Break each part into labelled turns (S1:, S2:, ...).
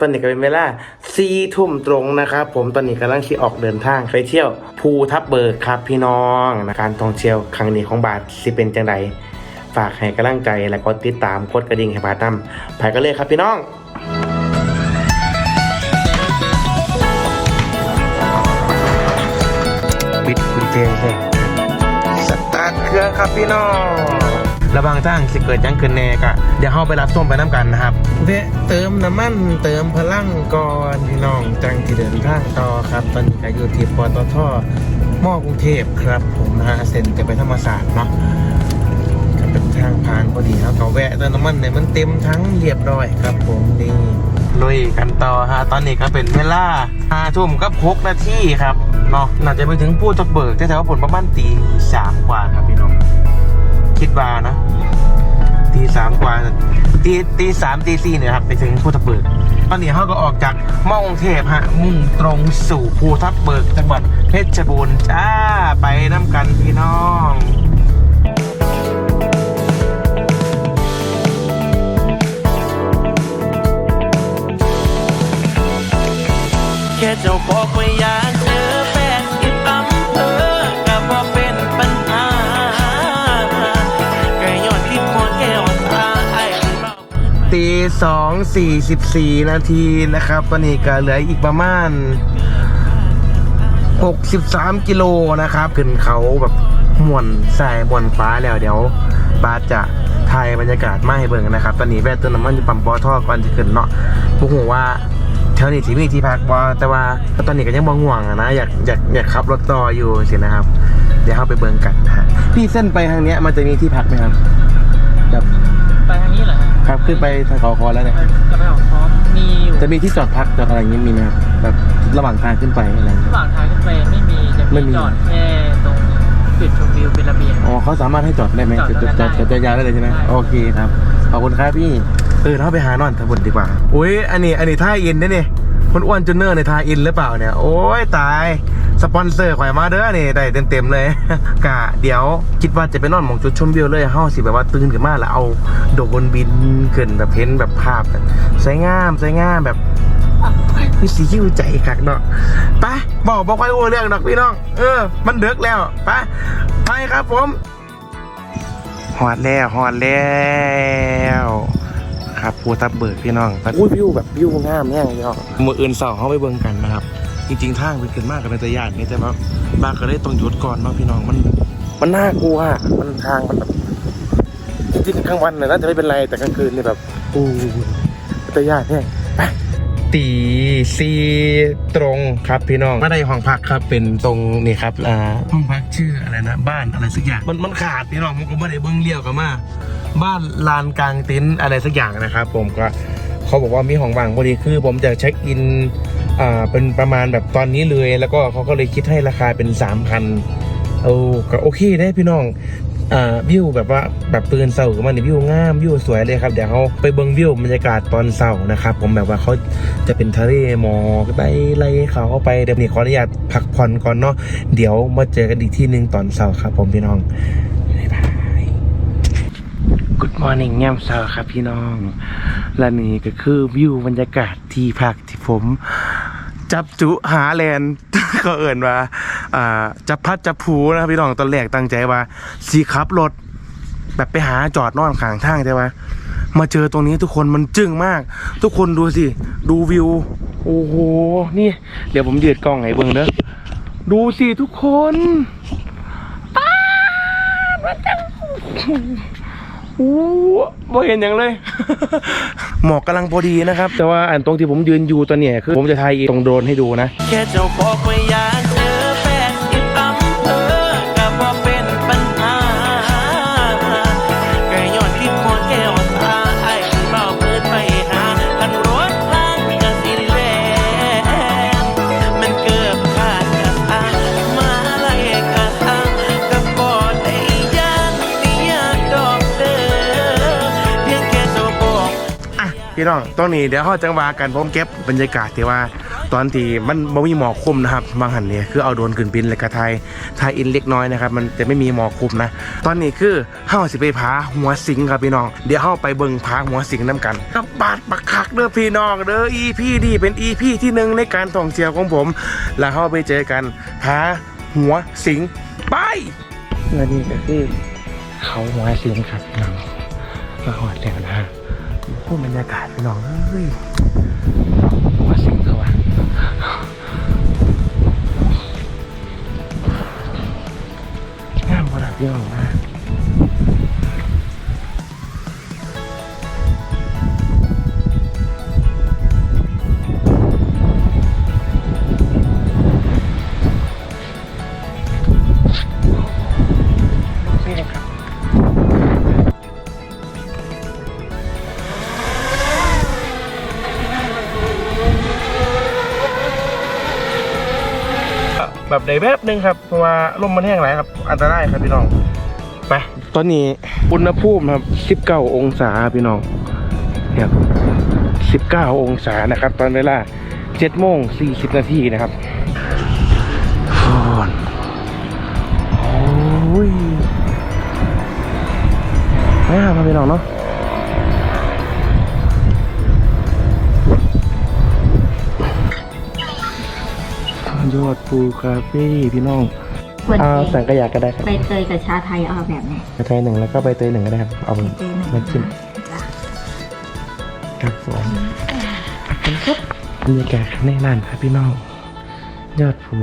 S1: ตอนนี้ก็เป็นเวลาสี่ทุ่มตรงนะครับผมตอนนี้กำลังขี่ออกเดินทางไปเที่ยวภูทับเบิกครับพี่น้องนะการท่องเที่ยวครั้งนี้ของบาทสิเป็นจังไดฝากให้กำลังใจและกดติดตามกดกระดิ่งให้บาทนำไปกันเลยครับพี่น้องปิดกุญแจเลยสตาร์ทเครื่องครับพี่น้องระบางทางสิเกิดหยังเกินแน่กะ เดี๋ยวเข้าไปรับส้มไปน้ำกันนะครับเวะเติมน้ำมันเติมพลังก่อนพี่น้องจังที่เดินทางต่อครับ ตอนนี้ก็อยู่ที่ปตทมอกรุงเทพครับ ผมนะฮะเซ็นจะไปธรรมศาสตร์เนาะก็เป็นทางผ่านพอดีครับก็แวะเติมน้ำมันเนี่ยมันเต็มทั้งเรียบร้อยครับ ผมนี่ลุยกันต่อฮะตอนนี้ก็เป็นเวลาห้าทุ่มกับหกนาทีครับเนาะน่าจะไปถึงพูดตะเบิกแต่แถวผลประมาณตีสามกว่าครับพี่น้อง คิดว่านะ ตีสามกว่าตีตีสามตีสี่เนี่ยครับไปถึงภูทับเบิกตอนนี้เขาก็ออกจากมอกรุงเทพฮะมุ่งตรงสู่ภูทับเบิกจังหวัดเพชรบูรณ์จ้าไปน้ำกันพี่น้อง
S2: แค่เจ้าบอกว่ยา 2 44 นา
S1: ทีนะครับ ตอนนี้ก็เหลืออีกประมาณ 63 กิโลนะครับ ขึ้นเขาแบบมวนส่มวนฟ้าแล้วเดี๋ยวบาสจะถ่ายบรรยากาศมาให้เบิ่งนะครับ ตอนนี้แวะเติมน้ำมันอยู่ปั๊มปอทอก่อนจะขึ้นเนาะพวกหัวว่าแถวนี้ที่มีที่พักบ่แต่ว่าตอนนี้ก็ยังบ่ง่วงนะอยากอยากอยากขับรถต่ออยู่สินะครับ เดี๋ยวเข้าไปเบิ่งกันนะะพี่เส้นไปทางเนี้ยมันจะมีที่พักไหมครับ ขึ้นไปทางเขาคอแล้วเนี่ย
S3: จะไปของพร้อมมีอยู่
S1: จะมีที่จอดพักจอดอะไรอย่างนี้มีไหมครับแบบระหว่างทางขึ้นไปอะไรอย่าง
S3: ระ
S1: เงี้ย
S3: หว่างทางขึ้นไปไม่มีจะ
S1: ไม่
S3: มี
S1: มี
S3: จอดแค่ตรงจุดชมวิวเป็นระเบียง
S1: อ๋อเขาสามารถให้จอดได้ไหม
S3: จอด
S1: จอดจอด
S3: ได้
S1: จอดจอดยาวได้เลยใช่ไหม
S3: ได้
S1: โอเคครับขอบคุณครับพี่เออเราไปหานอนทบุญดีกว่าอุ้ยอันนี้อันนี้ท่าอินนะนี่คนอ้วนจุนเนอร์ในท่าอินหรือเปล่าเนี่ยโอ้ยตาย สปอนเซอร์ข่อยมาเด้อนี่ได้เต็มๆเลยกะเดี๋ยวคิดว่าจะไปนอนหมองจุดชมวิวเลยเฮาสิแบบว่าตื่นขึ้นมาแล้วเอาโดรนบินขึ้นแบบเห็นแบบภาพแบบสวยงามสวยงามแบบพี่สีหิ้วใจคักเนาะไปบอกบอกไปโอ้เรื่องดอกพี่น้อง เออ มันเดึกแล้วไปไปครับผมหอดแล้วหอดแล้วครับภูทับเบิกพี่น้องอุ้ยวิวแบบวิวงามแน่พี่น้องมืออื่นเสาเขาไปเบิ่งกันนะครับ จริง ๆ ทางเป็นขึ้นมากกับในตะยานนี่แต่ว่าบางก็เลยต้องหยุดก่อนเนาะพี่น้องมัน มันน่ากลัวมันทางมันแบบจริงๆกลางวันเนี่ยน่าจะไม่เป็นไรแต่กลางคืนเนี่ยแบบอู้ตะยานเนี่ยไปตีซีตรงครับพี่น้องไม่ได้ห้องพักครับเป็นตรงนี่ครับอ่าห้องพักชื่ออะไรนะ บ้านอะไรสักอย่างมันมันขาดพี่น้องผมก็ไม่ได้เบิ้งเลี้ยวกลับมาบ้านลานกลางเต็นท์อะไรสักอย่างนะครับ ผมก็เขาบอกว่ามีห้องว่างพอดีคือ ผมจะเช็คอิน อ่าเป็นประมาณแบบตอนนี้เลย แล้วก็เขาก็เลยคิดให้ราคาเป็นสามพันโอ้ก็โอเคได้พี่น้องอ่าวิวแบบว่าแบบตื่นเสาร์มันนี่วิวงามวิวสวยเลยครับเดี๋ยวเขาไปเบิ้งวิวบรรยากาศตอนเสาร์นะครับผมแบบว่าเขาจะเป็นทะเลหมอกไล่ไล่เขาเข้าไปเดี๋ยวนี้ขออนุญาตพักผ่อนก่อนเนาะเดี๋ยวมาเจอกันอีกที่หนึ่งตอนเสาร์ครับผมพี่น้องบ๊ายบาย Good morning แง่มเสาร์ครับพี่น้อง และนี่ก็คือวิวบรรยากาศที่พักที่ผม จับจุหาแลนด์ก็เอิ่นว่าอ่าจับพัดจับผูนะครับพี่น้องตอนแรกตั้งใจว่าสีขับรถแบบไปหาจอดนอนข้างทางใช่ไหมมาเจอตรงนี้ทุกคนมันจึ้งมาก ทุกคนดูสิ ดูวิว โอ้โห นี่ เดี๋ยวผมยืดกล้องให้เบิ่งเด้อดูสิทุกคนป้าดมันจัง บ่เห็นอย่างเลย หมอกกำลังพอดีนะครับ แต่ว่าอันตรงที่ผมยืนอยู่ตอนเนี้ยคือผมจะถ่ายตรงโดรนให้ดูนะ
S2: แค่เจ้าบอกว่าอยาก พียงแค่เจ้าบอก
S1: อะพี่น้องตรงนี้เดี๋ยวเขาจังว่ากันผมเก็บบรรยากาศที่ว่า ตอนที่มันบ่มีหมอกคลุมนะครับบางหันเนี่ยคือเอาโดรนขึ้นบินเลยกระทายทายอินเล็กน้อยนะครับมันจะไม่มีหมอกคลุมนะ ตอนนี้คือเฮาสิไปพาหัวสิงครับพี่น้อง เดี๋ยวเฮาไปเบิ่งพาหัวสิงน้ำกันกับบาดบักคักเด้อพี่น้องเด้อ EP นี่เป็น EP ที่หนึ่งในการท่องเที่ยวของผม แล้วเฮาไปเจอกันพาหัวสิงไปและนี่ก็คือเขาหัวสิงครับพี่น้องมาหอดแล้วนะ พูดบรรยากาศพี่น้องเอ้ยหัวสิงเขาอะงามขนาดพี่น้องนะ แบบใดแบบหนึ่งครับเพราะว่าลมมันแห้งหลายครับ อันตรายครับพี่น้องไปตอนนี้อุณหภูมิครับ19 องศาพี่น้องเนี่ย19 องศานะครับ ตอนเวลา7โมง40 นาทีนะครับฟอนโอ้ยไม่หามาพี่น้องเนาะ ยอดภูคาเฟ่พี่น้อง
S4: ควร
S1: เอา
S4: เอง
S1: สังกระยาก็ได้ครับ
S4: ใบเตยกับชาไทยเอาแบบไหน
S1: ใบเตยหนึ่งแล้วก็ใบเตยหนึ่งก็ได้ครับ เอา
S4: ใบเตยหนึ่ง
S1: มาจิ้ม
S4: จ้ะ
S1: ครับผมบรรยากาศแน่นอนครับพี่น้อง ยอดภู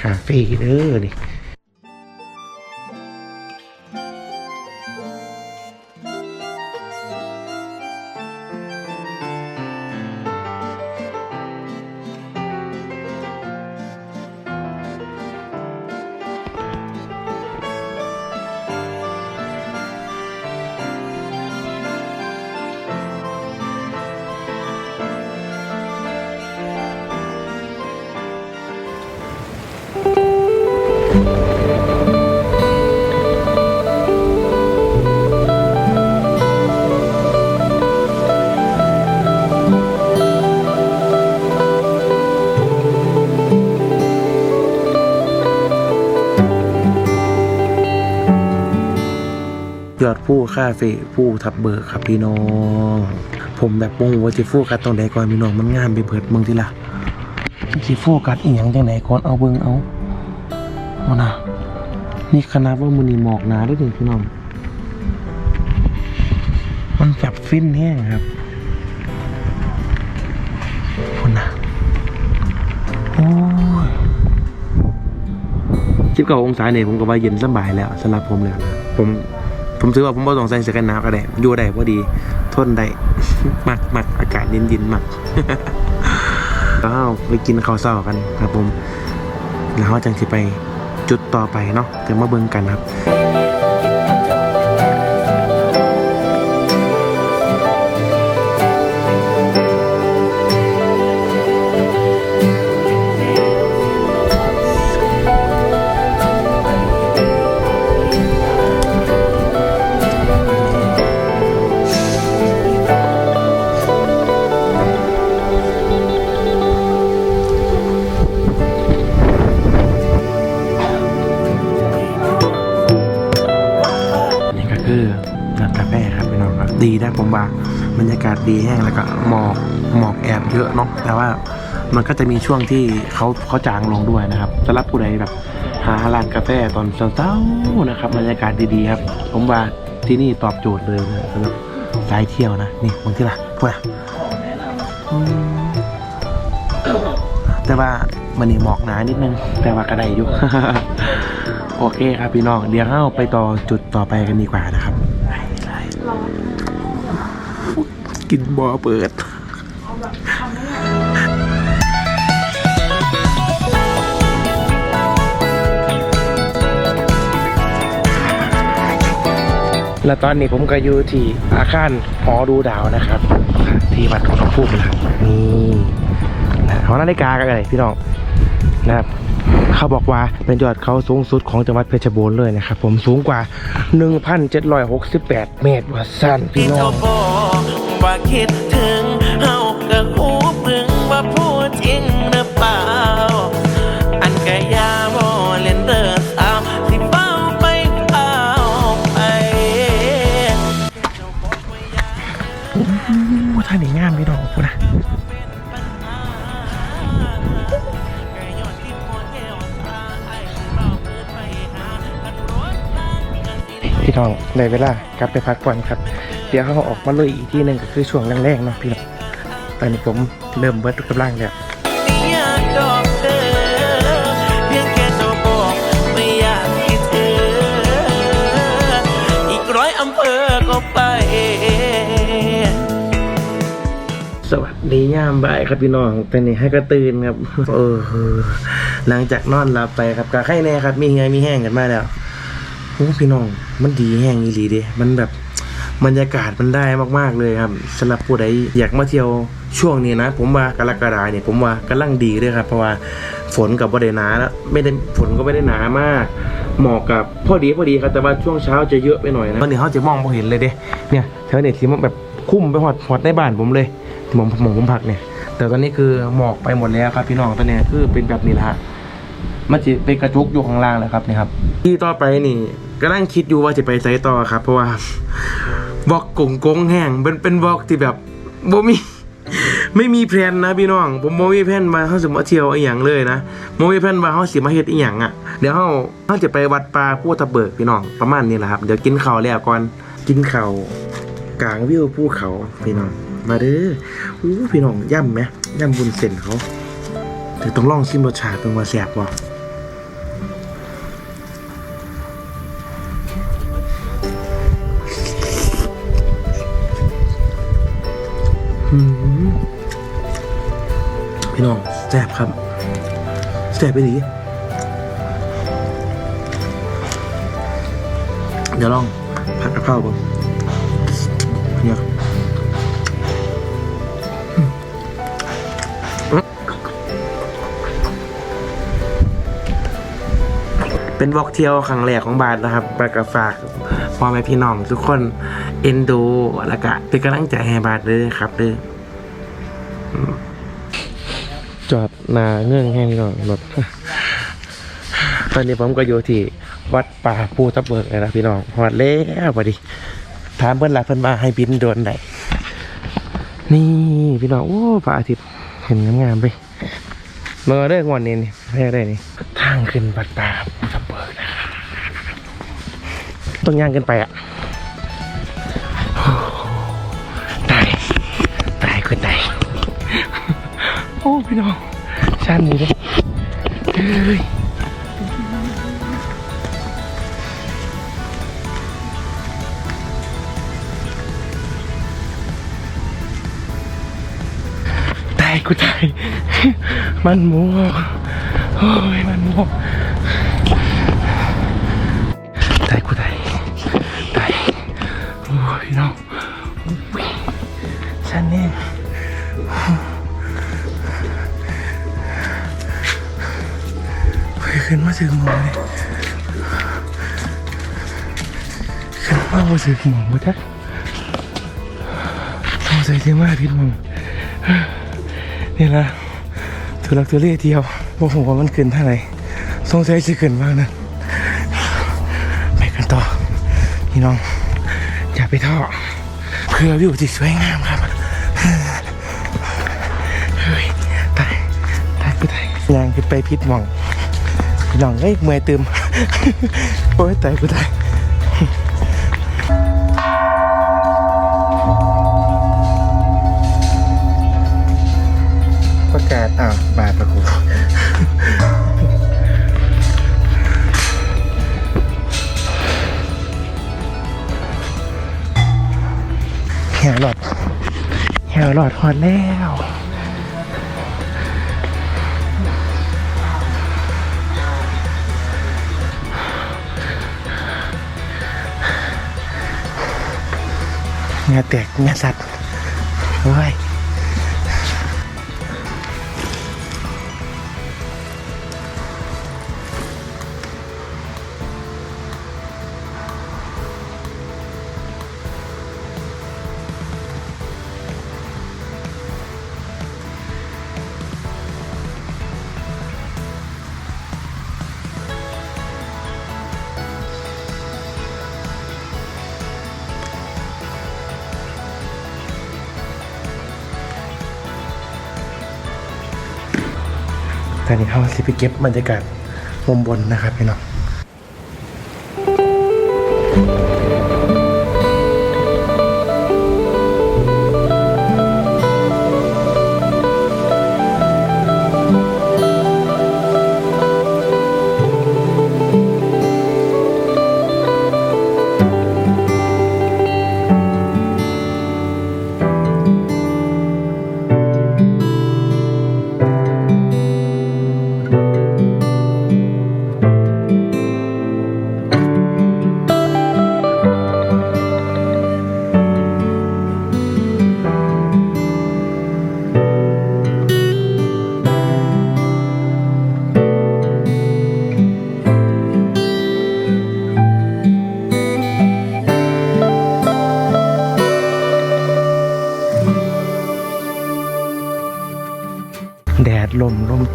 S1: คาเฟ่เด้อนี่ อดภูคาเฟ่ภูทับเบิกครับพี่น้อง ผมแบบโมโหว่าจะโฟกัสตรงไหนก่อนพี่น้องมันงามไปเบิดเมืองทีละสิโฟกัสอีหยังจังไหนก่อนเอาเบิ่งเอาเอานะนี่ขนาดว่ามือนีหมอกหนาด้วยนี่พี่น้อง มันแบบฟินแห้งครับคนนะโอ้ยสิบเก้าองศาเนี่ยผมก็ว่าเย็นสบายแล้วสำหรับผมแล้วนะผม ผมซื้อว่าผมบ่ต้องใส่เสื้อกันหนาวก็ได้อยู่ได้พอดี ทนได้มักมักอากาศเย็นๆมักแล้วเราไปกินข้าวเช้ากันครับผม แล้วเราจังสิไปจุดต่อไปเนาะเดี๋ยวมาเบิ่งกันครับ บรรยากาศดีแห้งแล้วก็หมอกหมอกแอบเยอะเนาะแต่ว่ามันก็จะมีช่วงที่เขาเขาจางลงด้วยนะครับสำหรับผู้ใดแบบหาร้านกาแฟตอนเช้าๆนะครับบรรยากาศดีๆครับ ผมว่าที่นี่ตอบโจทย์เลยนะสำหรับสายเที่ยวนะนี่บางที่ละพวกนะแต่ว่ามันนี่หมอกหนานิดนึงแต่ว่าก็ไดอยู่ โอเคครับพี่น้องเดี๋ยวเราไปต่อจุดต่อไปกันดีกว่านะครับไปเลย กินบอเปิดและตอนนี้ผมก็อยู่ที่อาคารหอดูดาวนะครับ ที่วัดของหลวงปู่นะครับนี่นะหอนาฬิกากันเลยพี่น้องนะครับ เขาบอกว่าเป็นยอดเขาสูงสุดของจังหวัดเพชรบูรณ์เลยนะครับผมสูงกว่า 1,768 เมตรว่าสั้นพี่น้อ
S2: งว่าคิดถึงเฮาก็หูพึงว่าพูดจริงหรือเปล่า
S1: พี่น้องในเวลากลับไปพักผ่อนครับ เดี๋ยวเขาออกมาเลยอีกที่หนึ่งก็คือช่วงแรกๆเนาะพี่น้องตอนนี้ผมเริ่มเบิดกำลังแล้ว
S2: ไม่อยางแค่เจ้าบอกไม่อยากคิดเธออีกร้อยอำเภอก็ไป
S1: สวัสดียามบ่ายครับพี่น้องตอนนี้ให้กระตื่นครับ เออหลังจากนอนหลับไปครับกะไข้แน่ครับ มีเหียมีแห้งกันมาแล้ว พี่น้อง มันดีแห้งอีหลีเด้มันแบบบรรยากาศมันได้มากๆเลยครับสำหรับผู้ใดอยากมาเที่ยวช่วงนี้นะ ผมว่ากรกฎาเนี่ยผมว่ากำลังดีเลยครับ เพราะว่าฝนกับบ่ได้หนาแล้วไม่ได้ฝนก็ไม่ได้หนามากเหมาะกับพอดีพอดีครับแต่ว่าช่วงเช้าจะเยอะไปหน่อยนะตอนนี้เขาจะมองพอเห็นเลยเด้เนี่ยแถวเนี่ยที่มันแบบคุ้มไปหอดหอดในบ้านผมเลยที่ผมผมผมพักเนี่ย แต่ตอนนี้คือหมอกไปหมดแล้วครับพี่น้องตอนนี้คือเป็นแบบนี้แหละฮะมันจะเป็นกระจุกอยู่ข้างล่างแหละครับนี่ครับ ที่ต่อไปนี่ ก็นั่งคิดอยู่ว่าจะไปไซต์ต่อครับ เพราะว่าวอกกงกงแห้งเป็นเป็นวอกที่แบบบ่มีไม่มีแพลนนะพี่น้อง ผมบ่มีแพลนมาเฮาสิมาเที่ยวอีหยังเลยนะบ่มีแพลนว่าเฮาสิมาเฮ็ดอีหยังอะเดี๋ยวเฮาเฮาจะไปวัดป่าภูตะเบิกพี่น้องประมาณนี้แหละครับ เดี๋ยวกินข้าวแล้วก่อนกินข้าวกลางวิวภูเขาพี่น้องมาเด้ออู้พี่น้องย่ำไหมย่ำบุญเส้นเขาแต่ต้องลองชิมรสชาติเป็นว่าแซ่บบ่ พี่น้องแซ่บครับแซ่บไปดีเดี๋ยวลองผัดกะเพราบ้างเนี่ยเป็นวอกเที่ยวครั้งแรกของบาทนะครับปากกฝากพ่อแม่พี่น้องทุกคนเอ็นดูแล้วก็เป็นกำลังใจให้บาทเลยครับเด้ออืม จอดนาเงื่องแห้งพี่น้องรถตอนนี้ผมก็อยู่ที่วัดป่าภูตะเบิกเลยนะพี่น้องหอดแล้วพอดีถามเพื่อนหลักเพื่อนว่าให้บินโดนไหนนี่พี่น้องโอ้พระอาทิตย์เห็นงามๆไปเมื่อได้งวันนี้นี่แพ้ได้นี่ทางขึ้นบัดตาภูทับเบิกนะครับต้องย่างกันไปอะ โอ้พี่น้องชันนี่เลยเฮ้ยตายกูตายมันมัวโอ้ยมันมัว ถึงหมอเลยขึ้นมาว่าถึงหมองบ่ทักสงสัยที่มาผิดหมองนี่ละทุลักทุเลเที่ยวว่าผมว่ามันขึ้นเท่าไหร่สงสัยจะขึ้นบ้างนะไปกันต่อพี่น้อง อย่าไปท้อเพื่อวิวที่สวยงามครับเฮ้ยตายตายกูตายยางขึ้นไปพิษหมอง พี่น้องเอ้ยเมื่อยตืมโอ้ยตายกูตายประกาศอ้าวบาทประกูแหวหลอดแหวหลอดหอดแล้ว เห นี้เขาสิไปเก็บบรรยากาศมุมบนนะครับพี่น้อง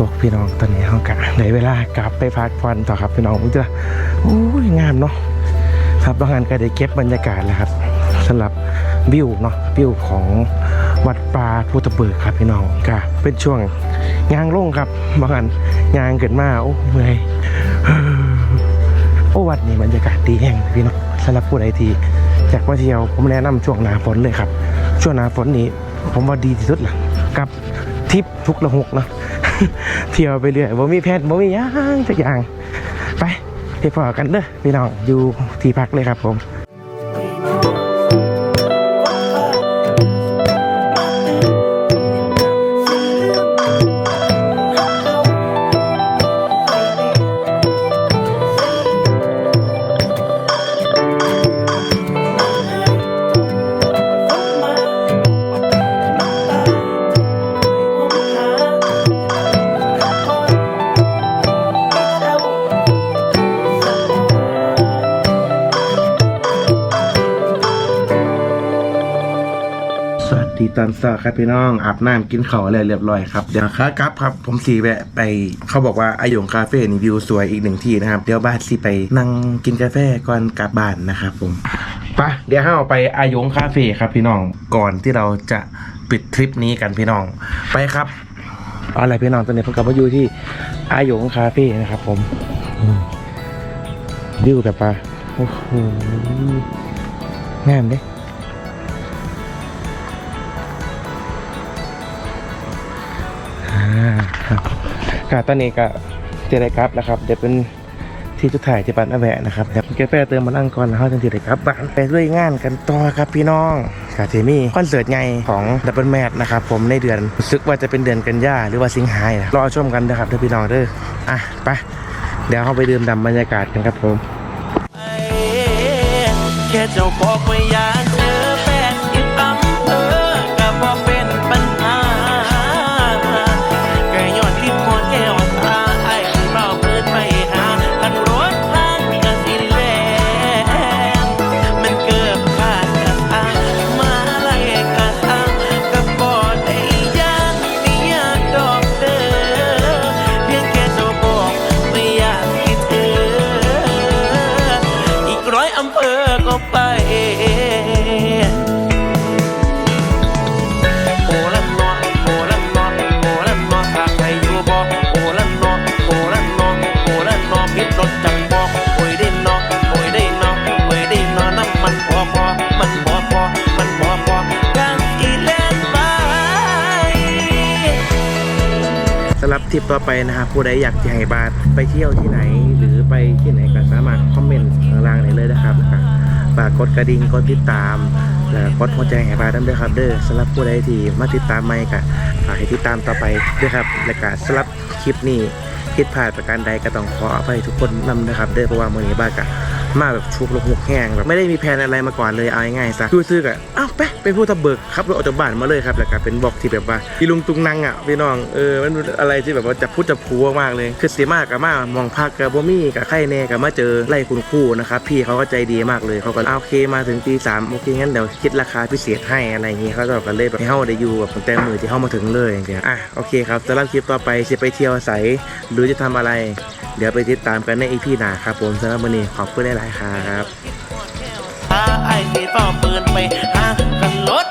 S1: ตกพี่น้องตอนนี้เขากะในเวลากลับไปพักผ่อนต่อครับพี่น้องมุจ้ะโอ้ยงามเนาะครับบางงานก็ได้เก็บบรรยากาศแล้วครับสำหรับวิวเนาะวิวของวัดป่าพุทธเบิกครับพี่น้องก็เป็นช่วงยางลงครับบางงานยางเกิดมาโอ้เมื่อยโอ้วัดนี้บรรยากาศดีแห้งพี่น้องสำหรับผู้ใดที่อยากมาเที่ยวผมแนะนำช่วงหน้าฝนเลยครับ ช่วงหน้าฝนนี้ผมว่าดีที่สุดล่ะกับ ทิปทุกละหกเนาะเที่ยวไปเรื่อยบ่มีแพทย์บ่มียังสักอย่าง ไปเที่ยวกันเด้อพี่น้องอยู่ที่พักเลยครับผม ดีตอครับพี่น้องอาบน้ำกินข้าวอะไรเรียบร้อยครับเดี๋ยวค้ากลับครับผมสีแวะไปเขาบอกว่าอาหยงคาเฟ่นี่วิวสวยอีกหนึ่งที่นะครับเดี๋ยวบ้านสีไปนั่งกินกาแฟก่อนกลับบ้านนะครับผมไปะเดี๋ยวเราไปอาหยงคาเฟ่ครับพี่น้องก่อนที่เราจะปิดทริปนี้กันพี่น้องไปครับอะไรพี่น้องตอนนี้ผมกลับมาอยู่ที่อาหยงคาเฟ่นะครับ ผมอืมวิวแบบว่าโอ้โหงามเด้ ครับก็ตอนนี้ก็เจได้กลับนะครับ เดี๋ยวเป็นที่จุดถ่ายที่บ้านอแวะนะครับเดี๋ยวแกาแฟเติมมานั่งก่อนแล้วเขาจะได้กลับบ้านไปด้วยงานกันต่อครับพี่น้องกาเทมี่คอนเสิร์ตใหญ่ของดับเบิลแมทนะครับผมในเดือนรู้สึกว่าจะเป็นเดือนกันยาหรือว่าสิงหายรอชมกันนะครับเด้อพี่น้องเด้ออะไปเดี๋ยวเข้าไปดื่มด่ำบรรยากาศกันครับผม
S2: แค่เจ้าบอกว่ อำเภอก็ไป สำ
S1: หรับทริปต่อไปนะครับผู้ใดอยากจะให้บาสไปเที่ยวที่ไหน หรือไปที่ไหนก็สามารถคอมเมนต์ข้างล่างได้เลยนะครับฝากกดกระดิ่งกดติดตามและกดหัวใจให้บาสนำด้วยครับ เด้อสำหรับผู้ใดที่มาติดตามใหม่ก็ฝากให้ติดตามต่อไปด้วยครับและก็สำหรับคลิปนี้ผิดพลาดประการใดก็ต้องขออภัยทุกคนนำนะครับ เด้อเพราะว่ามื้อนี้บาสก็ มาแบบชุกลกหกแห้งแบบไม่ได้มีแผนอะไรมาก่อนเลยเอาง่ายๆซะคือซื้อๆก็อ้าวไปไปพูดตะเบิกขับรถออกจากบ้านมาเลยครับแล้วก็เป็นบอกที่แบบว่าอีลุงตุงนังอะพี่น้องเออมันอะไรที่แบบว่าจะพูดจะพูมากเลย คือเสียมากกับมามองพักกับบ่มี่กับไข่แน่กับมาเจอไล่คุณครูนะครับพี่เขาก็ใจดีมากเลยเขาก็อ่าโอเคมาถึงตีสามโอเคงั้นเดี๋ยวคิดราคาพิเศษให้อะไรอย่างงี้ยเขาก็แบบเลยแบบให้เฮาได้อยู่แบบตั้งแต่มือที่เฮามาถึงเลยอย่างเงี้ยอะโอเคครับสำหรับคลิปต่อไปจะไปเที่ยวใสหรือจะทำอะไร เดี๋ยวไปติดตามกันในอีพีหน้าครับผมสำหรับวันนี้ขอบคุณหลายๆครับ
S2: หาไอ้ที่เฝ้าปืนไปหากันรถ